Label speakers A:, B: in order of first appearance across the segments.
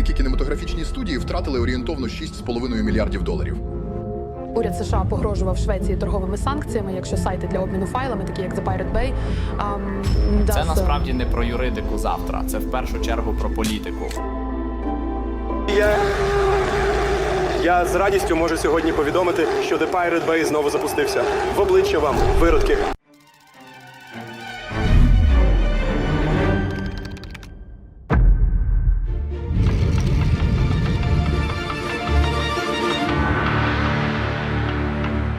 A: великі кінематографічні студії втратили орієнтовно 6,5 мільярдів доларів.
B: Уряд США погрожував Швеції торговими санкціями, якщо сайти для обміну файлами, такі як The Pirate Bay, ам,
C: Це насправді не про юридику завтра, це в першу чергу про політику.
D: Я... Я з радістю можу сьогодні повідомити, що The Pirate Bay знову запустився. В обличчя вам, виродки.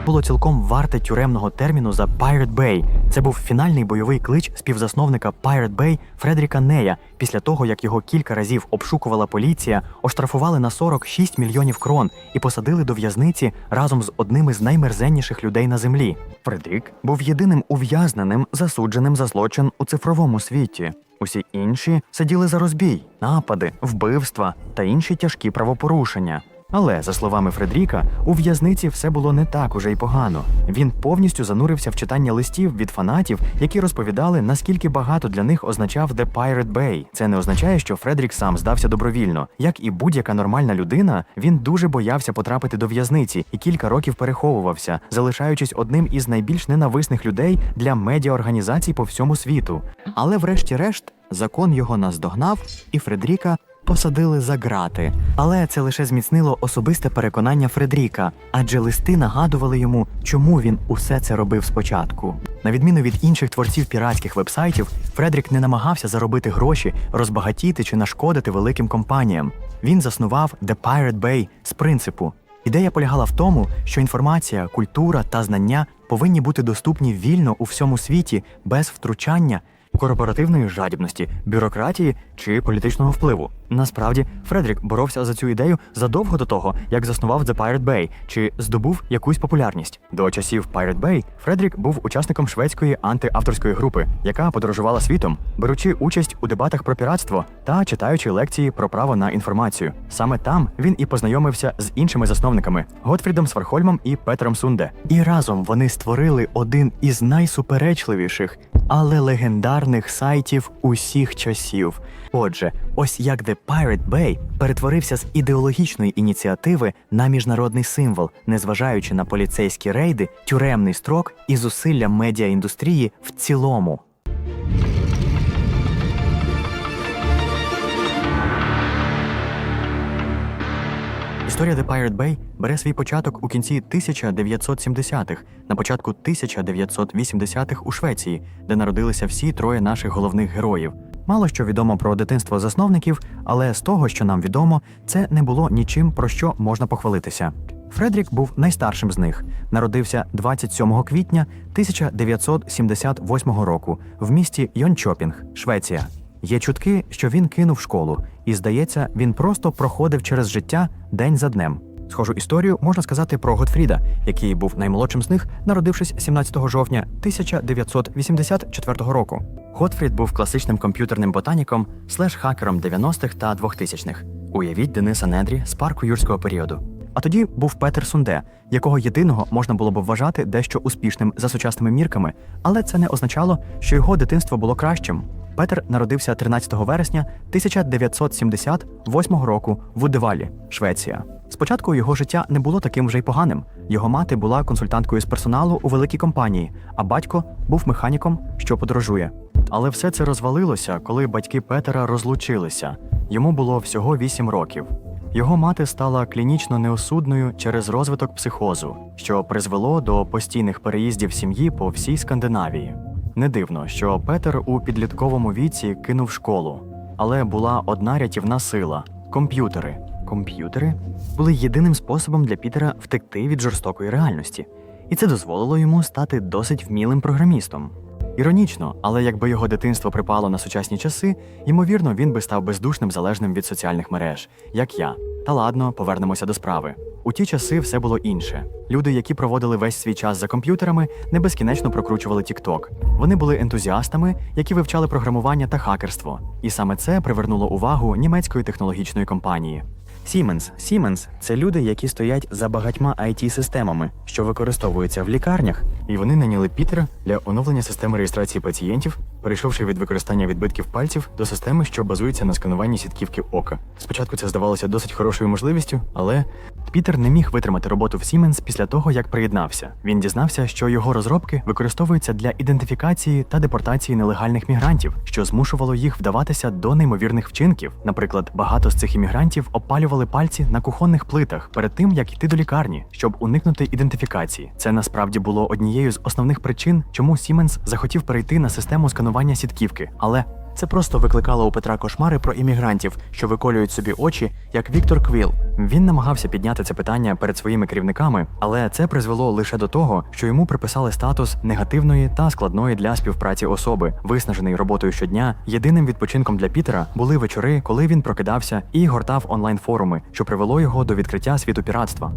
E: Було цілком варте тюремного терміну за Pirate Bay. Це був фінальний бойовий клич співзасновника Pirate Bay Фредріка Нея. Після того, як його кілька разів обшукувала поліція, оштрафували на 46 мільйонів крон і посадили до в'язниці разом з одним із наймерзенніших людей на землі. Фредрік був єдиним ув'язненим, засудженим за злочин у цифровому світі. Усі інші сиділи за розбій, напади, вбивства та інші тяжкі правопорушення. Але, за словами Фредріка, у в'язниці все було не так уже й погано. Він повністю занурився в читання листів від фанатів, які розповідали, наскільки багато для них означав The Pirate Bay. Це не означає, що Фредрік сам здався добровільно. Як і будь-яка нормальна людина, він дуже боявся потрапити до в'язниці і кілька років переховувався, залишаючись одним із найбільш ненависних людей для медіаорганізацій по всьому світу. Але, врешті-решт, закон його наздогнав, і Фредріка посадили за грати. Але це лише зміцнило особисте переконання Фредріка, адже листи нагадували йому, чому він усе це робив спочатку. На відміну від інших творців піратських вебсайтів, Фредрік не намагався заробити гроші, розбагатіти чи нашкодити великим компаніям. Він заснував The Pirate Bay з принципу. Ідея полягала в тому, що інформація, культура та знання повинні бути доступні вільно у всьому світі без втручання корпоративної жадібності, бюрократії чи політичного впливу. Насправді, Фредрік боровся за цю ідею задовго до того, як заснував The Pirate Bay чи здобув якусь популярність. До часів Pirate Bay Фредрік був учасником шведської антиавторської групи, яка подорожувала світом, беручи участь у дебатах про піратство та читаючи лекції про право на інформацію. Саме там він і познайомився з іншими засновниками Готфрідом Свархольмом і Петером Сунде. І разом вони створили один із найсуперечливіших, але легендарних сайтів усіх часів. Отже, ось як The Pirate Bay перетворився з ідеологічної ініціативи на міжнародний символ, незважаючи на поліцейські рейди, тюремний строк і зусилля медіаіндустрії в цілому. Історія The Pirate Bay бере свій початок у кінці 1970-х, на початку 1980-х у Швеції, де народилися всі троє наших головних героїв. Мало що відомо про дитинство засновників, але з того, що нам відомо, це не було нічим про що можна похвалитися. Фредрік був найстаршим з них. Народився 27 квітня 1978 року в місті Йончопінг, Швеція. Є чутки, що він кинув школу, і здається, він просто проходив через життя день за днем. Схожу історію можна сказати про Готфріда, який був наймолодшим з них, народившись 17 жовтня 1984 року. Готфрід був класичним комп'ютерним ботаніком, слеш-хакером 90-х та 2000-х. Уявіть Дениса Недрі з парку юрського періоду. А тоді був Петер Сунде, якого єдиного можна було б вважати дещо успішним за сучасними мірками, але це не означало, що його дитинство було кращим. Петер народився 13 вересня 1978 року в Удевалі, Швеція. Спочатку його життя не було таким вже й поганим. Його мати була консультанткою з персоналу у великій компанії, а батько був механіком, що подорожує. Але все це розвалилося, коли батьки Петера розлучилися. Йому було всього 8 років. Його мати стала клінічно неосудною через розвиток психозу, що призвело до постійних переїздів сім'ї по всій Скандинавії. Не дивно, що Петер у підлітковому віці кинув школу, але була одна рятівна сила комп'ютери. Комп'ютери були єдиним способом для Пітера втекти від жорстокої реальності, і це дозволило йому стати досить вмілим програмістом. Іронічно, але якби його дитинство припало на сучасні часи, ймовірно, він би став бездушним залежним від соціальних мереж, як я. Та ладно, повернемося до справи. У ті часи все було інше. Люди, які проводили весь свій час за комп'ютерами, не безкінечно прокручували TikTok. Вони були ентузіастами, які вивчали програмування та хакерство. І саме це привернуло увагу німецької технологічної компанії. Siemens. Siemens – це люди, які стоять за багатьма it системами що використовуються в лікарнях, і вони наняли Пітера для оновлення системи реєстрації пацієнтів, перейшовши від використання відбитків пальців до системи, що базується на скануванні сітківки ока. Спочатку це здавалося досить хорошою можливістю, але Пітер не міг витримати роботу в Siemens після того, як приєднався. Він дізнався, що його розробки використовуються для ідентифікації та депортації нелегальних мігрантів, що змушувало їх вдаватися до неймовірних вчинків. Наприклад, багато з цих іммігрантів опалювали пальці на кухонних плитах перед тим, як йти до лікарні, щоб уникнути ідентифікації. Це насправді було однією з основних причин, чому Siemens захотів перейти на систему сканування сітківки. Але
F: Це просто викликало у Петра кошмари про іммігрантів, що виколюють собі очі, як Віктор Квіл.
E: Він намагався підняти це питання перед своїми керівниками, але це призвело лише до того, що йому приписали статус негативної та складної для співпраці особи, виснажений роботою щодня. Єдиним відпочинком для Пітера були вечори, коли він прокидався і гортав онлайн форуми, що привело його до відкриття світу піратства.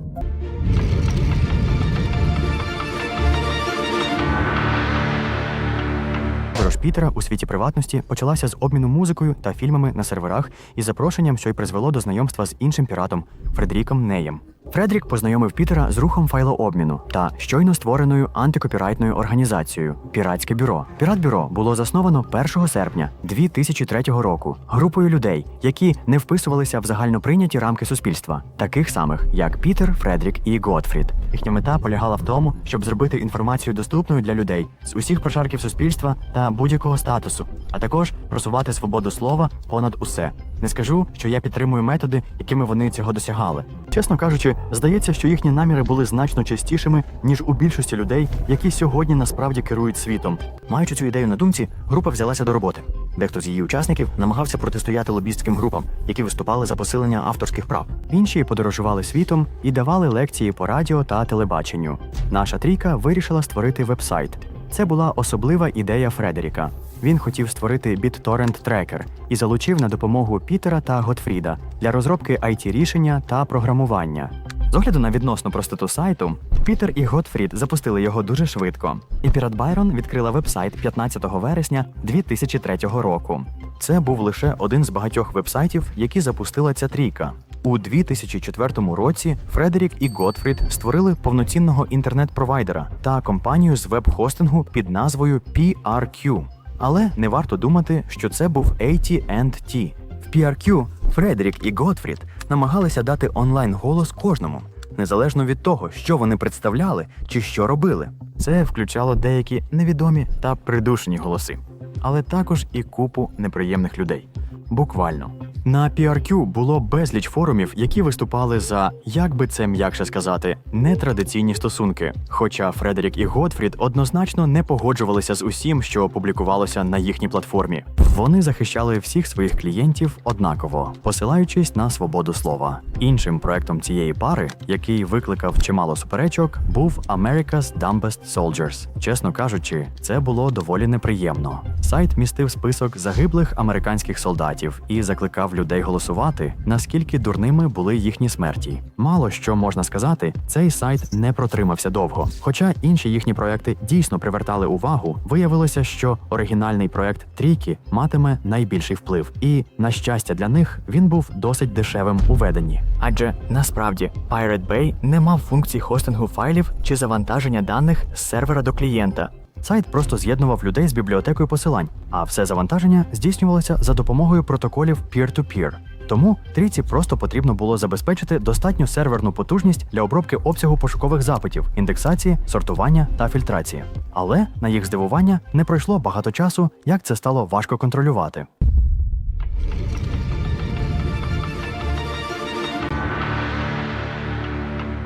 E: Подорож Пітера у світі приватності почалася з обміну музикою та фільмами на серверах із запрошенням, що й призвело до знайомства з іншим піратом Фредеріком Неєм. Фредрік познайомив Пітера з рухом файлообміну та щойно створеною антикопірайтною організацією Піратське бюро. Піратбюро було засновано 1 серпня 2003 року групою людей, які не вписувалися в загальноприйняті рамки суспільства, таких самих як Пітер, Фредрік і Готфрід. Їхня мета полягала в тому, щоб зробити інформацію доступною для людей з усіх прошарків суспільства та будь-якого статусу, а також просувати свободу слова понад усе. Не скажу, що я підтримую методи, якими вони цього досягали. Чесно кажучи, здається, що їхні наміри були значно частішими, ніж у більшості людей, які сьогодні насправді керують світом. Маючи цю ідею на думці, група взялася до роботи. Дехто з її учасників намагався протистояти лобістським групам, які виступали за посилення авторських прав. Інші подорожували світом і давали лекції по радіо та телебаченню. Наша трійка вирішила створити вебсайт. Це була особлива ідея Фредеріка. Він хотів створити BitTorrent Tracker і залучив на допомогу Пітера та Готфріда для розробки it рішення та програмування. З огляду на відносну простоту сайту, Пітер і Готфрід запустили його дуже швидко. І Пірат Байрон відкрила вебсайт 15 вересня 2003 року. Це був лише один з багатьох вебсайтів, які запустила ця трійка. У 2004 році Фредерік і Готфрід створили повноцінного інтернет-провайдера та компанію з веб-хостингу під назвою PRQ. Але не варто думати, що це був AT&T. В PRQ Фредерік і Готфрід намагалися дати онлайн голос кожному, незалежно від того, що вони представляли чи що робили. Це включало деякі невідомі та придушені голоси, але також і купу неприємних людей. Буквально. На PRQ було безліч форумів, які виступали за, як би це м'якше сказати, нетрадиційні стосунки. Хоча Фредерік і Готфрід однозначно не погоджувалися з усім, що публікувалося на їхній платформі. Вони захищали всіх своїх клієнтів однаково, посилаючись на свободу слова. Іншим проектом цієї пари, який викликав чимало суперечок, був America's Dumbest Soldiers. Чесно кажучи, це було доволі неприємно. Сайт містив список загиблих американських солдатів і закликав людей голосувати, наскільки дурними були їхні смерті. Мало що можна сказати, цей сайт не протримався довго. Хоча інші їхні проекти дійсно привертали увагу, виявилося, що оригінальний проект Трійки матиме найбільший вплив, і, на щастя для них, він був досить дешевим у веденні. Адже насправді Pirate Bay не мав функцій хостингу файлів чи завантаження даних з сервера до клієнта. Сайт просто з'єднував людей з бібліотекою посилань, а все завантаження здійснювалося за допомогою протоколів peer-to-peer. Тому трійці просто потрібно було забезпечити достатню серверну потужність для обробки обсягу пошукових запитів, індексації, сортування та фільтрації. Але на їх здивування не пройшло багато часу, як це стало важко контролювати.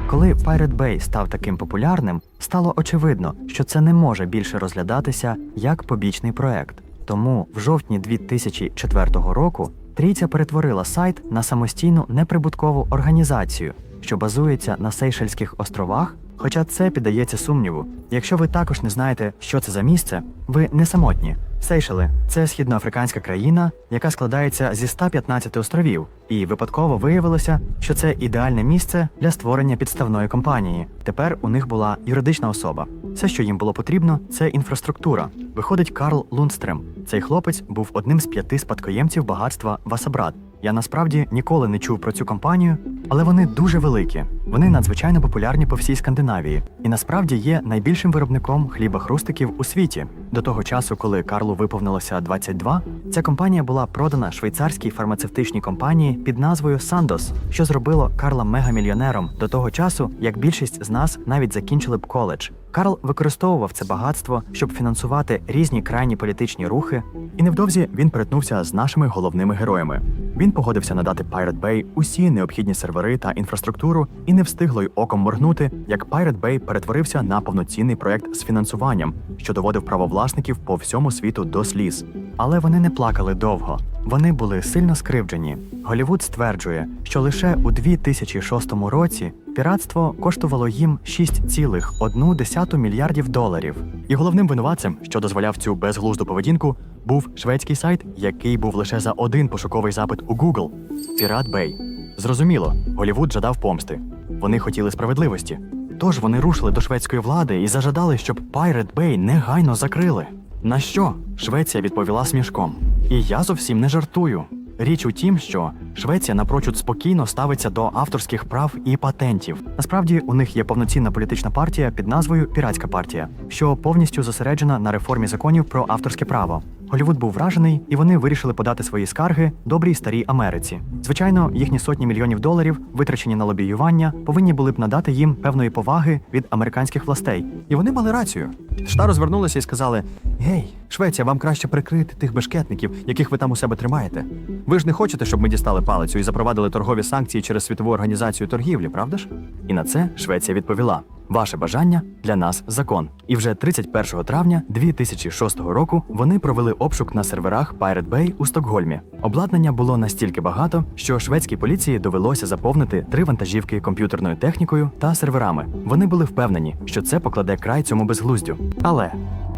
E: Коли Pirate Bay став таким популярним, стало очевидно, що це не може більше розглядатися як побічний проект. Тому в жовтні 2004 року трійця перетворила сайт на самостійну неприбуткову організацію, що базується на Сейшельських островах. Хоча це піддається сумніву. Якщо ви також не знаєте, що це за місце, ви не самотні. Сейшели це східноафриканська країна, яка складається зі 115 островів, і випадково виявилося, що це ідеальне місце для створення підставної компанії. Тепер у них була юридична особа. Все, що їм було потрібно, це інфраструктура. Виходить Карл Лундстрем. Цей хлопець був одним з п'яти спадкоємців багатства Васабрат. Я насправді ніколи не чув про цю компанію, але вони дуже великі. Вони надзвичайно популярні по всій Скандинавії і насправді є найбільшим виробником хліба-хрустиків у світі. До того часу, коли Карлу виповнилося 22, ця компанія була продана швейцарській фармацевтичній компанії під назвою Сандос, що зробило Карла мегамільйонером до того часу, як більшість з нас навіть закінчили б коледж. Карл використовував це багатство, щоб фінансувати різні крайні політичні рухи, і невдовзі він перетнувся з нашими головними героями. Він погодився надати Pirate Bay усі необхідні сервери та інфраструктуру, і не встигло й оком моргнути, як Pirate Bay перетворився на повноцінний проект з фінансуванням, що доводив правовласників по всьому світу до сліз. Але вони не плакали довго. Вони були сильно скривджені. Голівуд стверджує, що лише у 2006 році піратство коштувало їм 6,1 мільярдів доларів. І головним винуватцем, що дозволяв цю безглузду поведінку, був шведський сайт, який був лише за один пошуковий запит у Google – Pirate Bay. Зрозуміло, Голівуд жадав помсти. Вони хотіли справедливості. Тож вони рушили до шведської влади і зажадали, щоб Pirate Bay негайно закрили. На що Швеція відповіла смішком. І я зовсім не жартую. Річ у тім, що Швеція напрочуд спокійно ставиться до авторських прав і патентів. Насправді у них є повноцінна політична партія під назвою Піратська партія, що повністю зосереджена на реформі законів про авторське право. Голівуд був вражений, і вони вирішили подати свої скарги добрій старій Америці. Звичайно, їхні сотні мільйонів доларів, витрачені на лобіювання, повинні були б надати їм певної поваги від американських властей. І вони мали рацію. Шта розвернулися і сказали: Гей, Швеція, вам краще прикрити тих бешкетників, яких ви там у себе тримаєте. Ви ж не хочете, щоб ми дістали палицю і запровадили торгові санкції через світову організацію торгівлі, правда ж? І на це Швеція відповіла: Ваше бажання для нас закон. І вже 31 травня 2006 року вони провели обшук на серверах Pirate Bay у Стокгольмі. Обладнання було настільки багато, що шведській поліції довелося заповнити три вантажівки комп'ютерною технікою та серверами. Вони були впевнені, що це покладе край цьому безглуздю. Але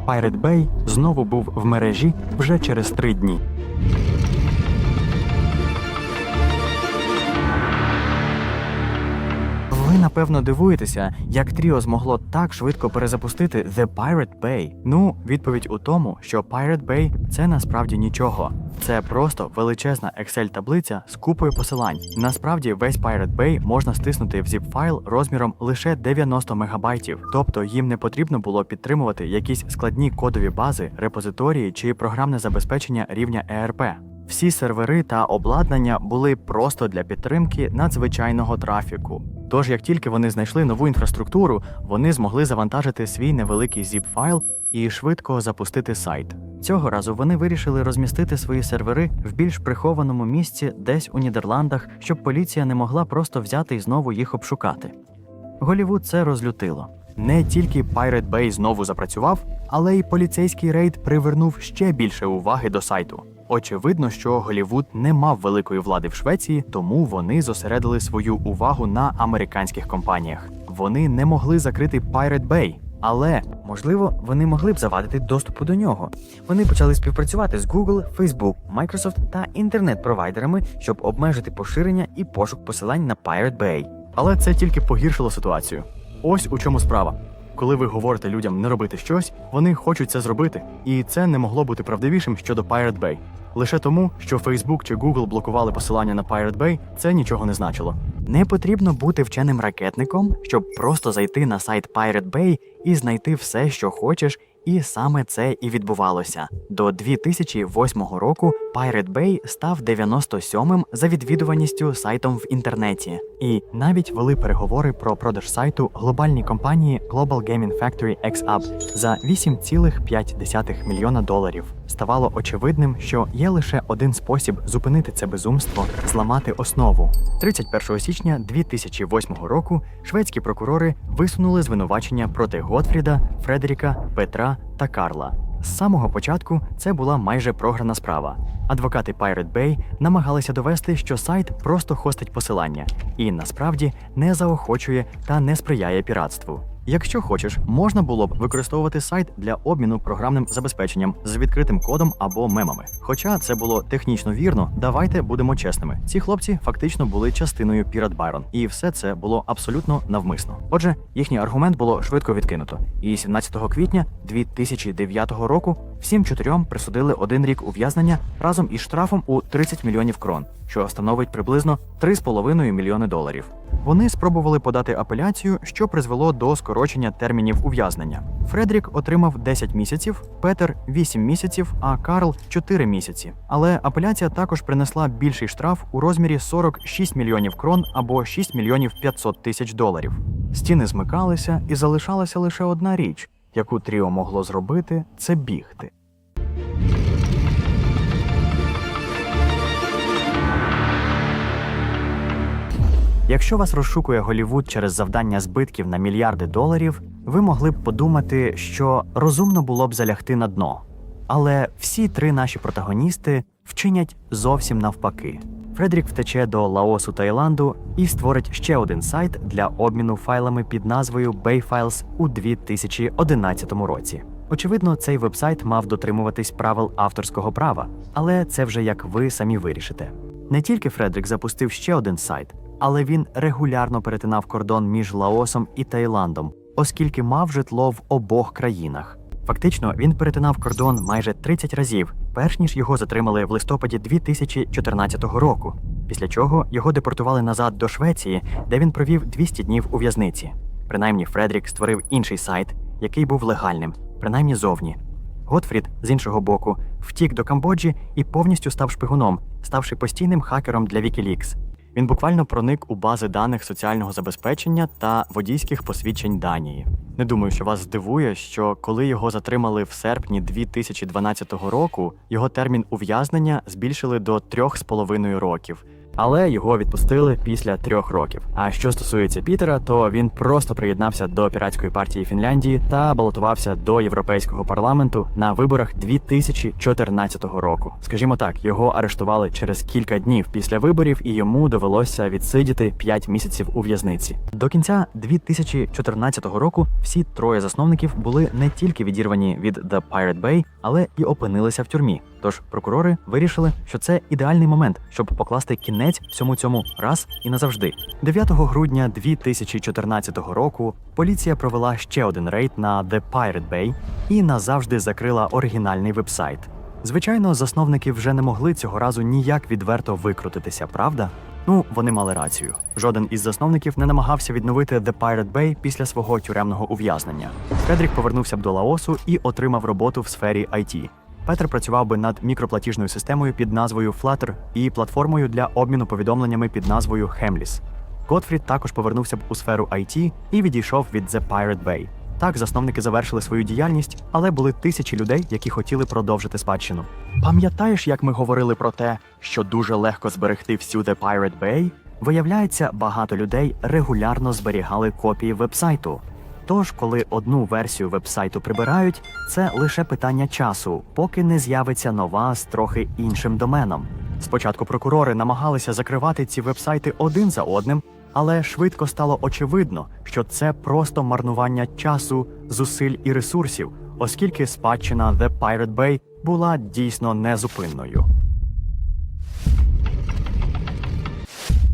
E: Pirate Bay знову був в мережі вже через три дні. Ви напевно дивуєтеся, як Тріо змогло так швидко перезапустити The Pirate Bay. Ну, відповідь у тому, що Pirate Bay – це насправді нічого. Це просто величезна Excel-таблиця з купою посилань. Насправді весь Pirate Bay можна стиснути в zip-файл розміром лише 90 мегабайтів, тобто їм не потрібно було підтримувати якісь складні кодові бази, репозиторії чи програмне забезпечення рівня ERP. Всі сервери та обладнання були просто для підтримки надзвичайного трафіку. Тож, як тільки вони знайшли нову інфраструктуру, вони змогли завантажити свій невеликий zip-файл і швидко запустити сайт. Цього разу вони вирішили розмістити свої сервери в більш прихованому місці десь у Нідерландах, щоб поліція не могла просто взяти і знову їх обшукати. Голівуд це розлютило. Не тільки Pirate Bay знову запрацював, але й поліцейський рейд привернув ще більше уваги до сайту. Очевидно, що Голівуд не мав великої влади в Швеції, тому вони зосередили свою увагу на американських компаніях. Вони не могли закрити Pirate Bay, але можливо вони могли б завадити доступу до нього. Вони почали співпрацювати з Google, Facebook, Microsoft та інтернет-провайдерами, щоб обмежити поширення і пошук посилань на Pirate Bay. Але це тільки погіршило ситуацію. Ось у чому справа. Коли ви говорите людям не робити щось, вони хочуть це зробити, і це не могло бути правдивішим щодо Pirate Bay. Лише тому, що Facebook чи Google блокували посилання на Pirate Bay, це нічого не значило. Не потрібно бути вченим ракетником, щоб просто зайти на сайт Pirate Bay і знайти все, що хочеш, і саме це і відбувалося. До 2008 року Pirate Bay став 97-м за відвідуваністю сайтом в інтернеті, і навіть вели переговори про продаж сайту глобальній компанії Global Gaming Factory XUp за 8,5 мільйона доларів. Ставало очевидним, що є лише один спосіб зупинити це безумство зламати основу. 31 січня 2008 року шведські прокурори висунули звинувачення проти Готфріда, Фредеріка, Петра та Карла. З самого початку це була майже програна справа. Адвокати Pirate Bay намагалися довести, що сайт просто хостить посилання і насправді не заохочує та не сприяє піратству. Якщо хочеш, можна було б використовувати сайт для обміну програмним забезпеченням з відкритим кодом або мемами. Хоча це було технічно вірно, давайте будемо чесними. Ці хлопці фактично були частиною Pirate Byron, і все це було абсолютно навмисно. Отже, їхній аргумент було швидко відкинуто. І 17 квітня 2009 року всім чотирьом присудили один рік ув'язнення разом із штрафом у 30 мільйонів крон, що становить приблизно 3,5 мільйони доларів. Вони спробували подати апеляцію, що призвело до скорочення термінів ув'язнення. Фредрік отримав 10 місяців, Петер 8 місяців, а Карл 4 місяці. Але апеляція також принесла більший штраф у розмірі 46 мільйонів крон або 6 мільйонів 500 тисяч доларів. Стіни змикалися, і залишалася лише одна річ, яку Тріо могло зробити, це бігти. Якщо вас розшукує Голівуд через завдання збитків на мільярди доларів, ви могли б подумати, що розумно було б залягти на дно. Але всі три наші протагоністи вчинять зовсім навпаки. Фредрік втече до Лаосу Таїланду і створить ще один сайт для обміну файлами під назвою Bayfiles у 2011 році. Очевидно, цей вебсайт мав дотримуватись правил авторського права, але це вже як ви самі вирішите. Не тільки Фредрік запустив ще один сайт, але він регулярно перетинав кордон між Лаосом і Таїландом, оскільки мав житло в обох країнах. Фактично, він перетинав кордон майже 30 разів, перш ніж його затримали в листопаді 2014 року. Після чого його депортували назад до Швеції, де він провів 200 днів у в'язниці. Принаймні, Фредрік створив інший сайт, який був легальним, принаймні зовні. Готфрід, з іншого боку, втік до Камбоджі і повністю став шпигуном, ставши постійним хакером для Wikileaks. Він буквально проник у бази даних соціального забезпечення та водійських посвідчень Данії. Не думаю, що вас здивує, що коли його затримали в серпні 2012 року, його термін ув'язнення збільшили до трьох з половиною років. Але його відпустили після трьох років. А що стосується Пітера, то він просто приєднався до піратської партії Фінляндії та балотувався до європейського парламенту на виборах 2014 року. Скажімо так, його арештували через кілька днів після виборів, і йому довелося відсидіти 5 місяців у в'язниці. До кінця 2014 року всі троє засновників були не тільки відірвані від The Pirate Bay, але і опинилися в тюрмі. Тож прокурори вирішили, що це ідеальний момент, щоб покласти кінець всьому цьому раз і назавжди. 9 грудня 2014 року поліція провела ще один рейд на The Pirate Bay і назавжди закрила оригінальний вебсайт. Звичайно, засновники вже не могли цього разу ніяк відверто викрутитися, правда? Ну, вони мали рацію. Жоден із засновників не намагався відновити The Pirate Bay після свого тюремного ув'язнення. Федрік повернувся б до Лаосу і отримав роботу в сфері IT. Петр працював би над мікроплатіжною системою під назвою Flutter і платформою для обміну повідомленнями під назвою Hemlis. Готфрід також повернувся б у сферу IT і відійшов від The Pirate Bay. Так засновники завершили свою діяльність, але були тисячі людей, які хотіли продовжити спадщину. Пам'ятаєш, як ми говорили про те, що дуже легко зберегти всю The Pirate Bay? Виявляється, багато людей регулярно зберігали копії вебсайту. Тож, коли одну версію вебсайту прибирають, це лише питання часу, поки не з'явиться нова з трохи іншим доменом. Спочатку прокурори намагалися закривати ці вебсайти один за одним, але швидко стало очевидно, що це просто марнування часу, зусиль і ресурсів, оскільки спадщина The Pirate Bay була дійсно незупинною.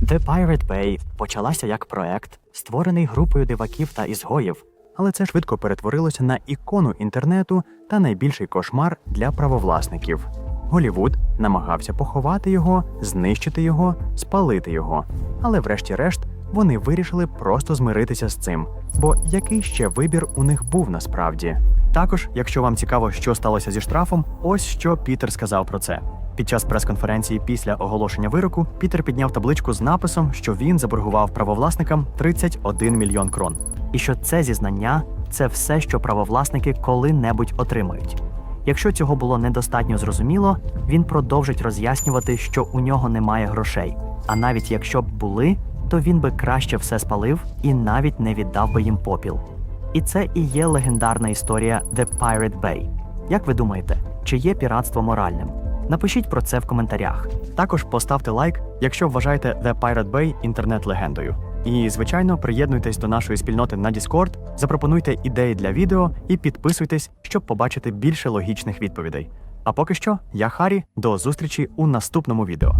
E: The Pirate Bay почалася як проект, створений групою диваків та ізгоїв, але це швидко перетворилося на ікону інтернету та найбільший кошмар для правовласників. Голівуд намагався поховати його, знищити його, спалити його. Але врешті-решт вони вирішили просто змиритися з цим. Бо який ще вибір у них був насправді? Також, якщо вам цікаво, що сталося зі штрафом, ось що Пітер сказав про це. Під час прес-конференції після оголошення вироку Пітер підняв табличку з написом, що він заборгував правовласникам 31 мільйон крон, і що це зізнання це все, що правовласники коли-небудь отримають. Якщо цього було недостатньо зрозуміло, він продовжить роз'яснювати, що у нього немає грошей. А навіть якщо б були, то він би краще все спалив і навіть не віддав би їм попіл. І це і є легендарна історія The Pirate Bay. Як ви думаєте, чи є піратство моральним? Напишіть про це в коментарях. Також поставте лайк, якщо вважаєте The Pirate Bay інтернет-легендою. І, звичайно, приєднуйтесь до нашої спільноти на Discord, запропонуйте ідеї для відео і підписуйтесь, щоб побачити більше логічних відповідей. А поки що, я Харі, до зустрічі у наступному відео.